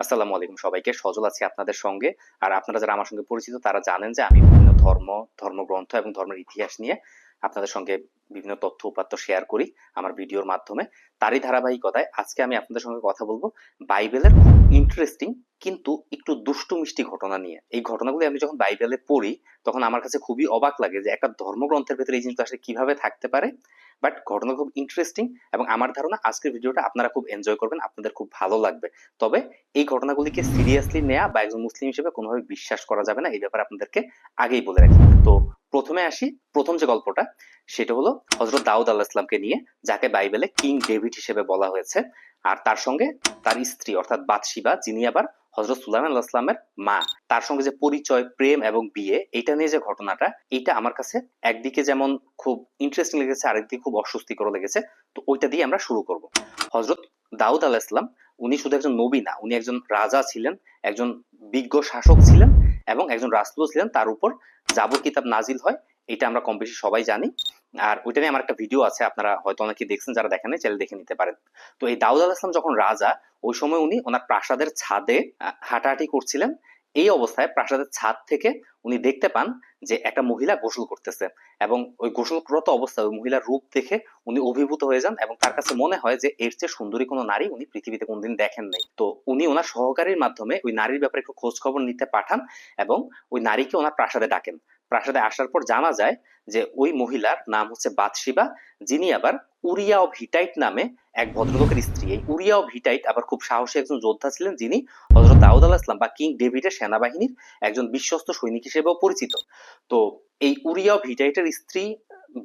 আসসালামু আলাইকুম সবাইকে, সজল আছি আপনাদের সঙ্গে। আর আপনারা যারা আমার সঙ্গে পরিচিত, তারা জানেন যে আমি বিভিন্ন ধর্ম, ধর্মগ্রন্থ এবং ধর্মের ইতিহাস নিয়ে আপনাদের সঙ্গে বিভিন্ন তথ্য উপাত্ত শেয়ার করি আমার ভিডিওর মাধ্যমে। তারই ধারাবাহিকতায় আজকে আমি আপনাদের সঙ্গে কথা বলব বাইবেলের খুব ইন্টারেস্টিং কিন্তু একটু দুষ্টু মিষ্টি ঘটনা নিয়ে। এই ঘটনাগুলি আমি যখন বাইবেলে পড়ি তখন আমার কাছে খুবই অবাক লাগে যে একটা ধর্মগ্রন্থের ভেতরে এই জিনিসটা আসলে কীভাবে থাকতে পারে। বাট ঘটনা খুব ইন্টারেস্টিং এবং আমার ধারণা আজকের ভিডিওটা আপনারা খুব এনজয় করবেন, আপনাদের খুব ভালো লাগবে। তবে এই ঘটনাগুলিকে সিরিয়াসলি নেওয়া বা একজন মুসলিম হিসেবে কোনোভাবে বিশ্বাস করা যাবে না, এই ব্যাপারে আপনাদেরকে আগেই বলে রাখি। তো প্রথমে আসি, প্রথম যে গল্পটা, সেটা হলো হজরত দাউদ আল্লাহ ইসলামকে নিয়ে, যাকে বাইবেলে কিং ডেভিড হিসেবে বলা হয়েছে। আর তার সঙ্গে তার স্ত্রী অর্থাৎ বাদশিবা যিনি আবার হজরত সুলাইমান আল্লাহ ইসলামের মা। তার সঙ্গে যে পরিচয়, প্রেম এবং বিয়ে, এটা নিয়ে যে ঘটনাটা, এটা আমার কাছে একদিকে যেমন খুব ইন্টারেস্টিং লেগেছে, আরেকদিকে খুব অস্বস্তিকর লেগেছে। তো ওইটা দিয়ে আমরা শুরু করব। হজরত দাউদ আলাহ ইসলাম উনি শুধু একজন নবী না, উনি একজন রাজা ছিলেন, একজন বিজ্ঞ শাসক ছিলেন এবং একজন রাষ্ট্র ছিলেন। তার উপর জাবর কিতাব নাজিল হয়, এটা আমরা কম বেশি সবাই জানি। আর ওইটা নিয়ে আমার একটা ভিডিও আছে, আপনারা হয়তো অনেকে দেখছেন, যারা দেখেন চাইলে দেখে নিতে পারেন। তো এই দাউদ আলাহ ইসলাম যখন রাজা, ওই সময় উনি ওনার প্রাসাদের ছাদে হাঁটাহাঁটি করছিলেন এই অবস্থায় প্রাসাদের ছাদ থেকে উনি দেখতে পান যে একটা মহিলা গোসল করতেছে এবং ওই গোসলরত অবস্থায় ওই মহিলার রূপ দেখে উনি অভিভূত হয়ে যান এবং তার কাছে মনে হয় যে এর চেয়ে সুন্দরী কোনো নারী উনি পৃথিবীতে কোনোদিন দেখেন নাই। তো উনি ওনার সহকারীর মাধ্যমে ওই নারীর ব্যাপারে একটু খোঁজ খবর নিতে পাঠান এবং ওই নারীকে ওনার প্রাসাদে ডাকেন। প্রাসাদে আসার পর জানা যায় যে ওই মহিলার নাম হচ্ছে বাদশিবা যিনি আবার উরিয়া অফ হিটাইট নামে এক ভদ্রলোকের স্ত্রী, এই উরিয়া অফ হিটাইট আবার খুব সাহসী একজন যোদ্ধা ছিলেন যিনি হজরত দাউদ আলাহ ইসলাম বা কিং ডেভিডের সেনাবাহিনীর একজন বিশ্বস্ত সৈনিক হিসেবেও পরিচিত। তো এই উরিয়া অফ হিটাইটের স্ত্রী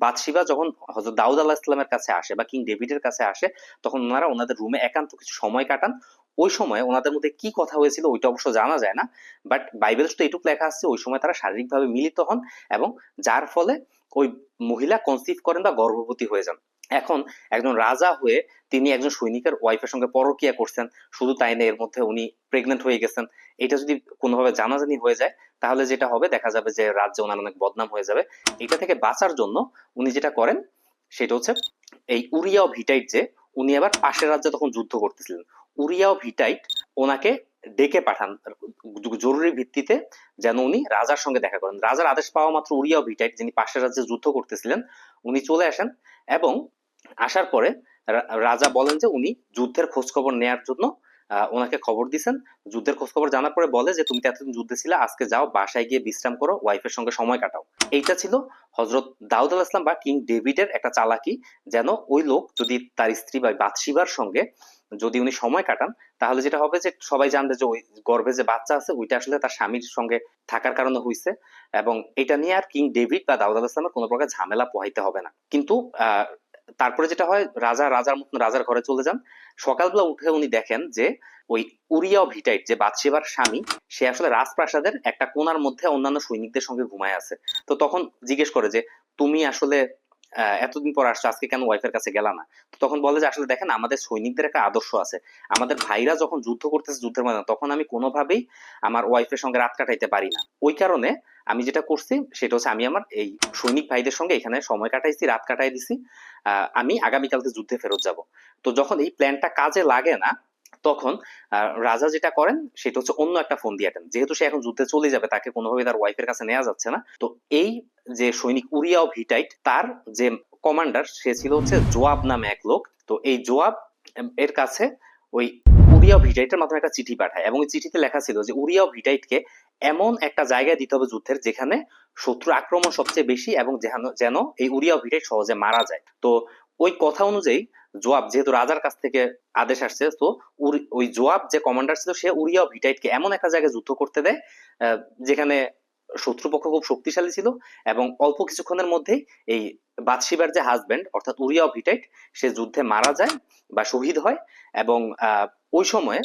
বাদশিবা যখন হজরত দাউদ আলাহ ইসলামের কাছে আসে বা কিং ডেভিডের কাছে আসে, তখন ওনারা ওনাদের রুমে একান্ত কিছু সময় কাটান। ওই সময় ওনাদের মধ্যে কি কথা হয়েছিল ওইটা অবশ্য জানা যায় না, বাট বাইবেল তো এটুকু লেখা আছে, ওই সময় তারা শারীরিকভাবে মিলিত হন এবং যার ফলে ওই মহিলা কনসিভ করেন বা গর্ভবতী হয়ে যান। এখন একজন রাজা হয়ে তিনি একজন সৈনিকের ওয়াইফের সঙ্গে পরকিয়া করছেন। শুধু তাই না, এর মধ্যে উনি প্রেগনেন্ট হয়ে গেছেন। এটা যদি কোনোভাবে জানাজানি হয়ে যায়, তাহলে যেটা হবে, দেখা যাবে যে রাজ্যে ওনার অনেক বদনাম হয়ে যাবে। এটা থেকে বাঁচার জন্য উনি যেটা করেন, সেটা হচ্ছে এই উরিয়া ভিটাইট যে, উনি আবার পাশের রাজ্যে তখন যুদ্ধ করতেছিলেন। উরিয়া ভিটাইট ওনাকে ডেকে পাঠান, জরুরি ভিত্তিতে যেন উনি রাজার সঙ্গে দেখা করেন। রাজার আদেশ পাওয়া মাত্র উরিয়া ভিটাইট, যিনি পাশের রাজ্যে যুদ্ধ করতেছিলেন, উনি চলে আসেন এবং আসার পরে রাজা বলেন যে উনি যুদ্ধের খোঁজ খবর নেয়ার জন্য ওনাকে খবর দিছেন। যুদ্ধের খোঁজ খবর জানার পরে বলে যে, তুমি এতদিন যুদ্ধে ছিলে, আজকে যাও, বাসায় গিয়ে বিশ্রাম করো ওয়াইফের সঙ্গে সময় কাটাও। এইটা ছিল হজরত দাউদ আল ইসলাম বা কিং ডেভিডের একটা চালাকি, যেন ওই লোক যদি তার স্ত্রী বা বাদশিবার সঙ্গে যদি উনি সময় কাটান, তাহলে যেটা হবে যে, সবাই জানবে যে, ওই গর্ভে যে বাচ্চা আছে, ওইটা আসলে তার স্বামীর সঙ্গে থাকার কারণে হয়েছে এবং এটা নিয়ে আর কিং ডেভিড বা দাউদ আল ইসলামের কোনো প্রকার ঝামেলা পোহাইতে হবে না। কিন্তু তারপরে যেটা হয়, রাজা, রাজার মতন রাজার ঘরে চলে যান। সকালবেলা উঠে উনি দেখেন যে, ওই উরিয়া ভিটাইট, যে বাদশিবার স্বামী, সে আসলে রাজপ্রাসাদের একটা কোনার মধ্যে অন্যান্য সৈনিকদের সঙ্গে ঘুমায় আছে। তো তখন জিজ্ঞেস করে যে, তুমি আসলে এতদিন পর আসছো, আজকে কেন ওয়াইফের কাছে গেলা না? তখন বলে যে, আসলে দেখেন, আমাদের সৈনিকদের একটা আদর্শ আছে। আমাদের ভাইরা যখন যুদ্ধ করতেছে, যুদ্ধের ময়দানে, তখন আমি কোনোভাবেই আমার ওয়াইফের সঙ্গে রাত কাটাইতে পারি না। ওই কারণে আমি যেটা করছি, সেটা হচ্ছে আমি আমার এই সৈনিক ভাইদের সঙ্গে এখানে সময় কাটাইছি, রাত কাটাই দিছি। আমি আগামীকালকে যুদ্ধে ফেরত যাব। তো যখন এই প্ল্যানটা কাজে লাগে না তখন রাজা যেটা করেন, সেটা হচ্ছে অন্য একটা ফোন দিয়ে আটেন যেহেতু সে এখন যুদ্ধে চলে যাবে, তাকে কোনোভাবে তার ওয়াইফের কাছে নেওয়া যাচ্ছে না। তো এই যে সৈনিক উরিয়া অফ হিটাইট তার যে কমান্ডার সে ছিল হচ্ছে জোয়াব নামে এক লোক। তো এই জোয়াব এর কাছে ওই উরিয়া অফ হিটাইটের মাধ্যমে একটা চিঠি পাঠায়। এবং চিঠিতে লেখা ছিল যে উরিয়া অফ হিটাইটকে এমন একটা জায়গায় দিতে হবে যুদ্ধের, যেখানে শত্রু আক্রমণ সবচেয়ে বেশি এবং যেন যেন এই উরিয়া অফ হিটাইট সহজে মারা যায়। তো ওই কথা অনুযায়ী জোয়াব যেহেতু রাজার কাছ থেকে আদেশ আসছে, তো ওই জোয়াব যে কমান্ডার ছিল, সে উরিয়া ভিটাইটকে এমন একটা জায়গায় যুদ্ধ করতে দেয় যেখানে শত্রুপক্ষ খুব শক্তিশালী ছিল এবং অল্প কিছুক্ষণের মধ্যেই এই বাদশিবার যে হাজবেন্ড অর্থাৎ উরিয়া ভিটাইট সে যুদ্ধে মারা যায় বা শহীদ হয় এবং ওই সময়ে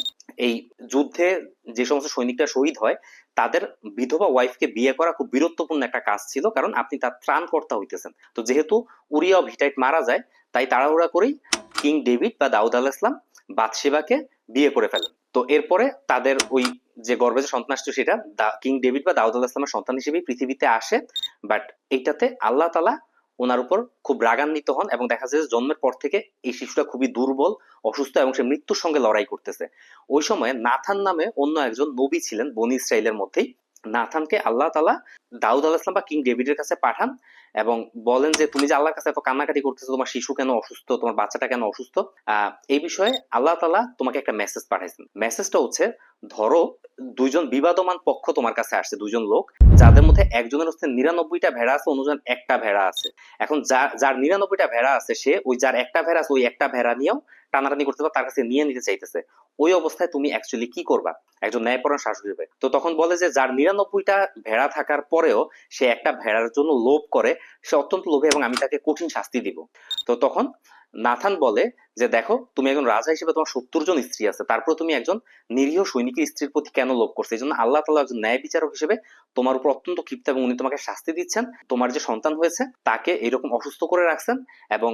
এই যুদ্ধে যে সমস্ত সৈনিকরা শহীদ হয়, তাদের বিধবা ওয়াইফকে বিয়ে করা খুব বীরত্বপূর্ণ একটা কাজ ছিল, কারণ আপনি তার ত্রাণকর্তা হইতেছেন। তো যেহেতু উরিয়া ভিটাইট মারা যায়, তাই তাড়াহুড়া করেই কিং ডেভিড বা দাউদ আল ইসলাম বাদশিবাকে বিয়ে করে ফেলেন। তো এরপরে তাদের ওই যে গর্ভে যে সন্তান আসছে সেটা কিং ডেভিড বা দাউদ আল ইসলামের সন্তান হিসেবেই পৃথিবীতে আসে বাট এইটাতে আল্লাহ তালা ওনার উপর খুব রাগান্বিত হন এবং দেখা যায় যে জন্মের পর থেকে এই শিশুটা খুবই দুর্বল, অসুস্থ এবং সে মৃত্যুর সঙ্গে লড়াই করতেছে। ওই সময় নাথান নামে অন্য একজন নবী ছিলেন বনি ইসরায়েলের মধ্যেই। নাথানকে আল্লাহ তালা দাউদ আলাহিসাম বা কিং ডেভিডের কাছে পাঠান এবং বলেন যে, তুমি যে আল্লাহর কাছে এত কান্নাকাটি করতেছো, তোমার শিশু কেন অসুস্থ? তোমার বাচ্চাটা কেন অসুস্থ? এই বিষয়ে আল্লাহ তালা তোমাকে একটা মেসেজ পাঠাইছেন। মেসেজটা হচ্ছে, ধরো, দুইজন বিবাদমান পক্ষ তোমার কাছে আসছে, দুইজন লোক, যাদের মধ্যে একজনের হচ্ছে নিরানব্বইটা ভেড়া আছে অন্যজন একটা ভেড়া আছে। এখন যার যার নিরানব্বইটা ভেড়া আছে, সে ওই যার একটা ভেড়া আছে, ওই একটা ভেড়া নিয়েও টানাটানি করতে পারে, তার কাছে নিয়ে নিতে চাইতেছে। ওই অবস্থায় তুমি অ্যাকচুয়ালি কি করবা? একজন ন্যায়পরায়ণ শাসক হিসেবে তো তখন বলে যে, যার নিরানব্বইটা ভেড়া থাকার পরেও সে একটা ভেড়ার জন্য লোভ করে, সে অত্যন্ত লোভী এবং আমি তাকে কঠিন শাস্তি দিব। তো তখন নাথান বলে যে, দেখো, তুমি একজন রাজা হিসেবে তোমার সত্তর জন স্ত্রী আছে। তারপর তুমি একজন নিরীহ সৈনিকের স্ত্রীর প্রতি কেন লোভ করছ? এই জন্য আল্লাহ তালা একজন ন্যায় বিচারক হিসেবে তোমার উপর অত্যন্ত ক্ষিপ্ত এবং উনি তোমাকে শাস্তি দিচ্ছেন। তোমার যে সন্তান হয়েছে, তাকে এরকম অসুস্থ করে রাখছেন এবং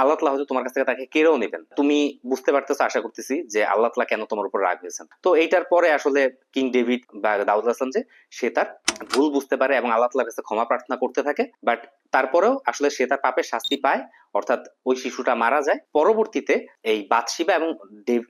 আল্লাহ তালা হয়তো তোমার কাছ থেকে তাকে কেড়েও নেবেন তুমি বুঝতে পারতেছো, আশা করতেছি যে আল্লাহ তালা কেন তোমার উপর রাগ হয়েছেন। তো এইটার পরে আসলে কিং ডেভিড বা দাউদ হাসান যে, সে তার ভুল বুঝতে পারে এবং আল্লাহ তালার কাছে ক্ষমা প্রার্থনা করতে থাকে। বাট তারপরেও আসলে সে তার পাপের শাস্তি পায় অর্থাৎ ওই শিশুটা মারা যায়। পরবর্তীতে এই বাদশিবা এবং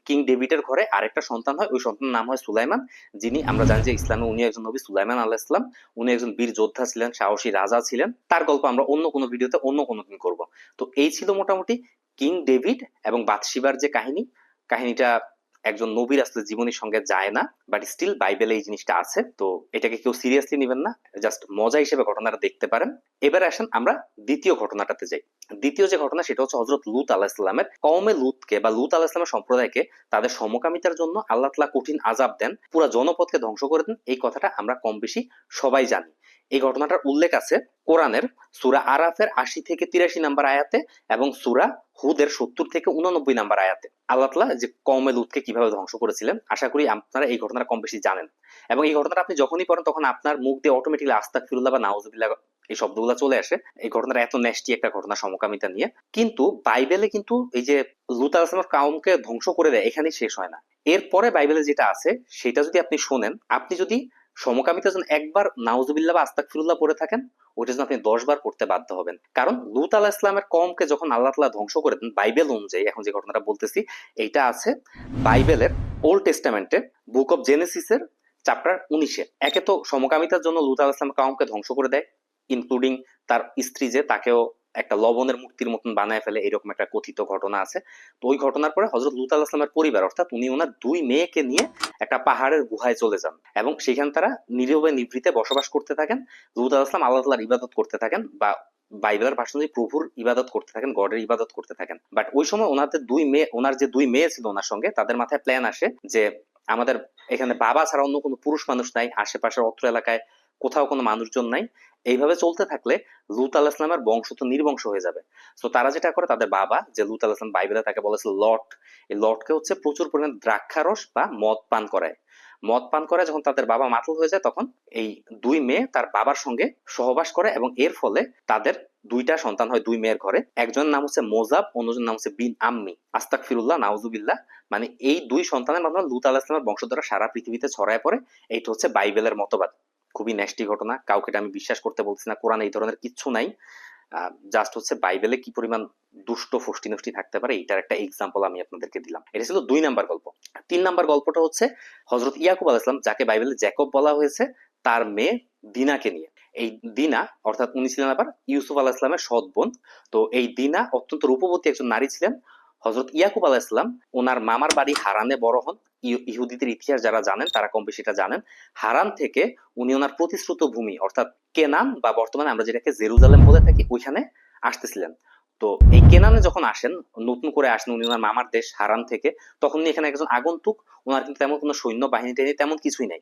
কিং ডেভিডের ঘরে আরেকটা সন্তান হয়। ওই সন্তানের নাম হয় সুলাইমান, যিনি আমরা জানি যে ইসলামে উনি একজন নবী সুলাইমান আল্লাহ ইসলাম উনি একজন বীর যোদ্ধা ছিলেন, সাহসী রাজা ছিলেন। তার গল্প আমরা অন্য কোনো ভিডিওতে অন্য কোনো দিন করব। তো এই ছিল মোটামুটি কিং ডেভিড এবং বাদশিবার যে কাহিনী। কাহিনীটা একজন নবীর আসলে জীবনের সঙ্গে যায় না বাট স্টিল বাইবেলে এই জিনিসটা আছে। তো এটাকে কেউ সিরিয়াসলি নেবেন না জাস্ট মজা হিসেবে ঘটনাটা দেখতে পারেন। এবার আসেন আমরা দ্বিতীয় ঘটনাটাতে যাই। দ্বিতীয় যে ঘটনা, সেটা হচ্ছে হজরত লুত আল্লাহ ইসলামের কওমে লুতকে বা লুত আল্লাহ ইসলামের সম্প্রদায়কে তাদের সমকামিতার জন্য আল্লাহ তালা কঠিন আজাব দেন, পুরো জনপদকে ধ্বংস করে দেন। এই কথাটা আমরা কম বেশি সবাই জানি। এই ঘটনাটার উল্লেখ আছে কোরআনের সুরা আরাফের আশি থেকে তিরাশি নাম্বার আয়াতে এবং সুরা হুদের সত্তর থেকে উনানব্বই নাম্বার আয়াতে। আল্লাহ তালা যে কমে লুতকে কীভাবে ধ্বংস করেছিলেন, আশা করি আপনারা এই ঘটনাটা কম বেশি জানেন। এবং এই ঘটনাটা আপনি যখনই পড়েন, তখন আপনার মুখ দিয়ে অটোমেটিকলি আস্তাক ফিরুল্লাহ বা নাউজুবিল্লাহ এই শব্দগুলো চলে আসে। এই ঘটনাটা এত নেস্টি একটা ঘটনা সমকামিতা নিয়ে। কিন্তু বাইবেলে কিন্তু এই যে লুত আলাহিসামের কাউমকে ধ্বংস করে দেয়, এখানেই শেষ হয় না। এরপরে বাইবেলে যেটা আছে, সেটা যদি আপনি শোনেন, আপনি যদি সমকামিতা যখন একবার নাউজুবিল্লাহ বা আস্তাক ফিরুল্লাহ পড়ে থাকেন ওটা যেন আপনি দশ বার পড়তে বাধ্য হবেন। কারণ লুত আলাহ ইসলামের কমকে যখন আল্লাহ তালা ধ্বংস করে দেন, বাইবেল অনুযায়ী, এখন যে ঘটনাটা বলতেছি, এইটা আছে বাইবেলের ওল্ড টেস্টামেন্টে বুক অফ জেনেসিসের চ্যাপ্টার উনিশে। একে তো সমকামিতার জন্য লুত আলাহ ইসলামের কাউমকে ধ্বংস করে দেয় ইনক্লুডিং তার স্ত্রী যে তাকেও একটা লবণের মূর্তির মতন বানায় ফেলে, এরকম একটা কথিত ঘটনা আছে। তো ওই ঘটনার পরে হজরত লুত আল্লাহ ইসলামের পরিবার, অর্থাৎ উনি ওনার দুই মেয়েকে নিয়ে একটা পাহাড়ের গুহায় চলে যান এবং সেখানে তারা নীরবে নিভৃতে বসবাস করতে থাকেন। লুত আল্লাহ ইসলাম আল্লাহ তাল্লাহর ইবাদত করতে থাকেন বা বাইবেলের ভাষণ অনুযায়ী প্রভুর ইবাদত করতে থাকেন, গডের ইবাদত করতে থাকেন। বাট ওই সময় ওনাদের দুই মেয়ে, ওনার যে দুই মেয়ে ছিল ওনার সঙ্গে, তাদের মাথায় প্ল্যান আসে যে আমাদের এখানে বাবা ছাড়া অন্য কোনো পুরুষ মানুষ নাই, আশেপাশের অত্র এলাকায় কোথাও কোনো মানুষজন নাই। এইভাবে চলতে থাকলে লুত আল্লাহ ইসলামের বংশ তো নির্বংশ হয়ে যাবে। তো তারা যেটা করে, তাদের বাবা যে লুত আল্লাহ ইসলাম বাইবেলে তাকে বলেছিল লট এই লটকে হচ্ছে প্রচুর পরিমাণে দ্রাক্ষারস বা মদ পান করায়। মদ পান করে যখন তাদের বাবা মাতুল হয়ে যায়, তখন এই দুই মেয়ে তার বাবার সঙ্গে সহবাস করে এবং এর ফলে তাদের দুইটা সন্তান হয় দুই মেয়ের ঘরে। একজন নাম হচ্ছে মোজাব অন্যজন নাম হচ্ছে বিন আম্মি। আস্তাক ফিরুল্লাহ নাউজুবিল্লাহ। মানে এই দুই সন্তানের মাধ্যমে লুত আল্লাহ ইসলামের বংশধরা সারা পৃথিবীতে ছড়ায় পড়ে। এইটা হচ্ছে বাইবেলের মতবাদ। খুবই ন্যাস্টি ঘটনা। কাউকে আমি বিশ্বাস করতে বলছি না। কোরআন এই ধরনের কিচ্ছু নাই। জাস্ট হচ্ছে বাইবেলে কি পরিমাণ দুষ্ট, ফষ্টি নষ্টি থাকতে পারে, এইটার একটা এক্সাম্পল আমি আপনাদেরকে দিলাম। এটা ছিল দুই নাম্বার গল্প। তিন নাম্বার গল্পটা হচ্ছে হজরত ইয়াকুব আল ইসলাম যাকে বাইবেলে জ্যাকব বলা হয়েছে, তার মেয়ে দিনাকে নিয়ে। এই দিনা, অর্থাৎ উনি ছিলেন আবার ইউসুফ আলাহ ইসলামের সৎ বোন। তো এই দিনা অত্যন্ত রূপবতী একজন নারী ছিলেন। হজরত ইয়াকুব আলাহ ইসলাম ওনার মামার বাড়ি হারানে বড় হন। ইহুদিদের ইতিহাস যারা জানেন, তারা কম বেশি এটা জানেন। হারান থেকে উনি ওনার প্রতিশ্রুত ভূমি, অর্থাৎ কেনান বা বর্তমানে আমরা যেটাকে জেরুজালেম বলে থাকি, ওইখানে আসতেছিলেন। তো এই কেনানে যখন আসেন, নতুন করে আসেন উনি ওনার মামার দেশ হারান থেকে, তখন উনি এখানে একজন আগন্তুক ওনার কিন্তু তেমন কোনো সৈন্য বাহিনী টাহিনী তেমন কিছুই নাই।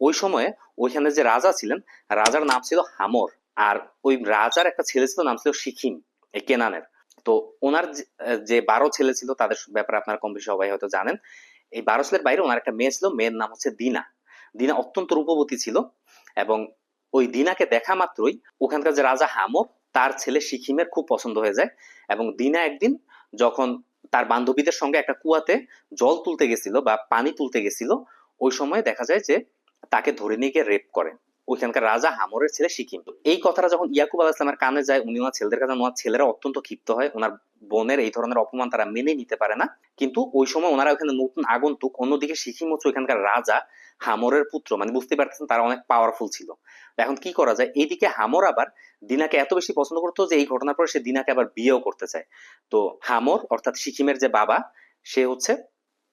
ওই সময়ে ওইখানে যে রাজা ছিলেন, রাজার নাম ছিল হামর, আর ওই রাজার একটা ছেলে ছিল, নাম ছিল সিকিম এই কেনানের। তো ওনার যে- বারো ছেলে ছিল, তাদের ব্যাপারে আপনারা কম বেশি সবাই হয়তো জানেন। এই বারো ছেলের বাইরে ওনার একটা মেয়ে ছিল, মেয়ের নাম হচ্ছে দিনা। দিনা অত্যন্ত রূপবতী ছিল এবং ওই দিনাকে দেখা মাত্রই ওখানকার যে রাজা হামর, তার ছেলে সিকিমের খুব পছন্দ হয়ে যায় এবং দিনা একদিন যখন তার বান্ধবীদের সঙ্গে একটা কুয়াতে জল তুলতে গেছিল বা পানি তুলতে গেছিল, ওই সময় দেখা যায় যে তাকে ধরে নিয়ে গিয়ে রেপ করে। ওইখানকার রাজা হামরের ছেলে সিকিম। এই কথাটা যখন ইয়াকুব আলাহ ইসলামের কানে যায়, উনি ওনার ছেলেদের কাছে, ওনার ছেলেরা অত্যন্ত ক্ষিপ্ত হয়। ওনার বোনের এই ধরনের অপমান তারা মেনে নিতে পারে না। কিন্তু ওই সময় ওনারা ওখানে নতুন আগন্তুক, অন্যদিকে সিকিম হচ্ছে ওইখানকার রাজা হামরের পুত্র। মানে বুঝতে পারতেছেন, তারা অনেক পাওয়ারফুল ছিল। এখন কি করা যায়? এইদিকে হামর আবার দিনাকে এত বেশি পছন্দ করতো যে, এই ঘটনার পরে সে দিনাকে আবার বিয়েও করতে চায়। তো হামর, অর্থাৎ সিকিমের যে বাবা, সে হচ্ছে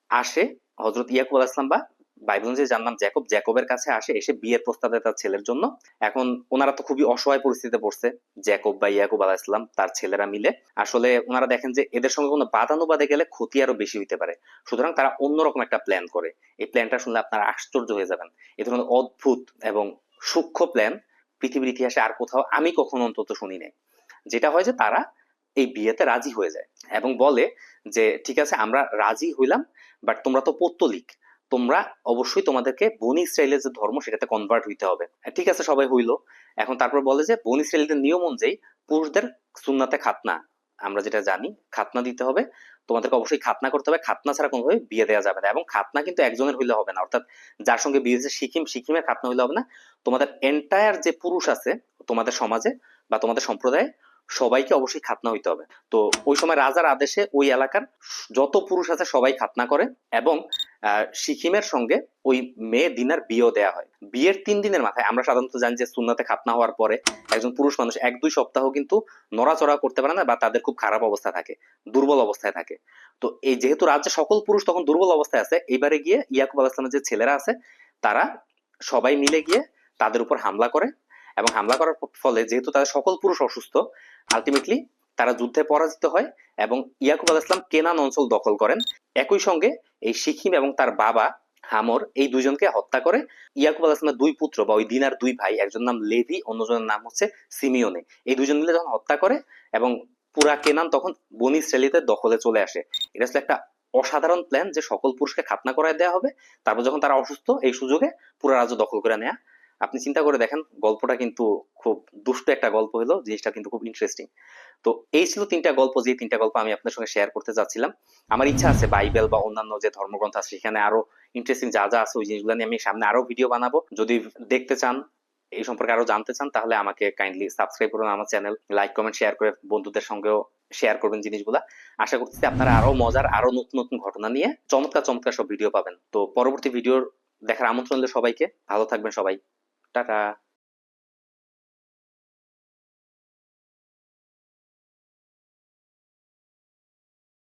আসে হজরত ইয়াকুব আলাহ ইসলাম বা বাইবেল যে যার নাম জ্যাকব জ্যাকবের কাছে আসে, এসে বিয়ের প্রস্তাব দেয় তার ছেলের জন্য। এখন ওনারা তো খুবই অসহায় পরিস্থিতিতে পড়ছে। জ্যাকব বা ইয়াকুব আলাহ ইসলাম তার ছেলেরা মিলে। আসলে ওনারা দেখেন যে এদের সঙ্গে কোনো বাদানুবাদে গেলে ক্ষতি আরও বেশি হইতে পারে। সুতরাং তারা অন্যরকম একটা প্ল্যান করে। এই প্ল্যানটা শুনলে আপনারা আশ্চর্য হয়ে যাবেন। এই ধরনের অদ্ভুত এবং সূক্ষ্ম প্ল্যান পৃথিবীর ইতিহাসে আর কোথাও আমি কখনো অন্তত শুনি নাই। যেটা হয় যে তারা এই বিয়েতে রাজি হয়ে যায় এবং বলে যে, ঠিক আছে, আমরা রাজি হইলাম বাট তোমরা তো পৌত্তলিক। তোমরা অবশ্যই তোমাদেরকে বনি ইসরায়েলের যে ধর্ম, সেটাতে কনভার্ট হইতে হবে। ঠিক আছে, সবাই হইল। এখন তারপর বলে যে বনি ইসরায়েলদের নিয়ম অনুযায়ী পুরুষদের সুন্নাতে খাতনা। আমরা যেটা জানি, খাতনা দিতে হবে। তোমাদেরকে অবশ্যই খাতনা করতে হবে। খাতনা ছাড়া কোনোভাবে বিয়ে দেওয়া যাবে না। এবং খাতনা কিন্তু একজনের হইলে হবে না। অর্থাৎ যার সঙ্গে বিয়ে হয়েছে সিকিম, সিকিমের খাতনা হইলে হবে না। তোমাদের এন্টায়ার যে পুরুষ আছে, তোমাদের সমাজে বা তোমাদের সম্প্রদায়ে সবাইকে অবশ্যই খাতনা হইতে হবে। তো ওই সময় রাজার আদেশে ওই এলাকার যত পুরুষ আছে সবাই খাতনা করে। এবং সিকিমের সঙ্গে ওই মেয়ে দিনার বিয়েও দেয়া হয়। বিয়ের তিন দিনের মাথায় আমরা সাধারণত জানি যে সুন্নাতে খাতনা হওয়ার পরে একজন পুরুষ মানুষ এক দুই সপ্তাহ কিন্তু নড়াচড়া করতে পারে না বা তাদের খুব খারাপ অবস্থা থাকে, দুর্বল অবস্থায় থাকে। তো এই যেহেতু রাজ্যে সকল পুরুষ তখন দুর্বল অবস্থায় আছে এইবারে গিয়ে ইয়াকুব আলাহ ইসলামের যে ছেলেরা আছে, তারা সবাই মিলে গিয়ে তাদের উপর হামলা করে এবং হামলা করার ফলে যেহেতু তাদের সকল পুরুষ অসুস্থ আলটিমেটলি তারা যুদ্ধে পরাজিত হয় এবং ইয়াকুব আল ইসলাম কেনান অঞ্চল দখল করেন। একই সঙ্গে এই সিকিম এবং তার বাবা হামর এই দুজনকে হত্যা করে। ইয়াকুব আল ইসলামের দুই পুত্র বা ওই দিনার দুই ভাই একজন নাম লেভি, অন্যজনের নাম হচ্ছে সিমিওনে। এই দুজন মিলে যখন হত্যা করে এবং পুরা কেনান তখন বনি ইসরায়েলিদের দখলে চলে আসে। এটা হচ্ছে একটা অসাধারণ প্ল্যান যে সকল পুরুষকে খাতনা করায় দেওয়া হবে। তারপর যখন তারা অসুস্থ, এই সুযোগে পুরো রাজ্য দখল করে নেয়া আপনি চিন্তা করে দেখেন, গল্পটা কিন্তু খুব দুষ্ট একটা গল্প হলো, জিনিসটা কিন্তু খুব ইন্টারেস্টিং তো এই ছিল তিনটা গল্প যে তিনটা গল্প আমি আপনার সঙ্গে শেয়ার করতে যাচ্ছিলাম। আমার ইচ্ছা আছে বাইবেল বা অন্যান্য যে ধর্মগ্রন্থ আছে, সেখানে আরও ইন্টারেস্টিং যা যা আছে, ওই জিনিসগুলো নিয়ে আমি সামনে আরও ভিডিও বানাবো। যদি দেখতে চান, এই সম্পর্কে আরও জানতে চান, তাহলে আমাকে কাইন্ডলি সাবস্ক্রাইব করুন আমার চ্যানেল লাইক কমেন্ট শেয়ার করে বন্ধুদের সঙ্গেও শেয়ার করবেন জিনিসগুলা। আশা করতেছি আপনারা আরও মজার, আরও নতুন নতুন ঘটনা নিয়ে চমৎকার চমৎকার সব ভিডিও পাবেন। তো পরবর্তী ভিডিওর দেখার আমন্ত্রণ রইল সবাইকে। ভালো থাকবেন সবাই। 大家。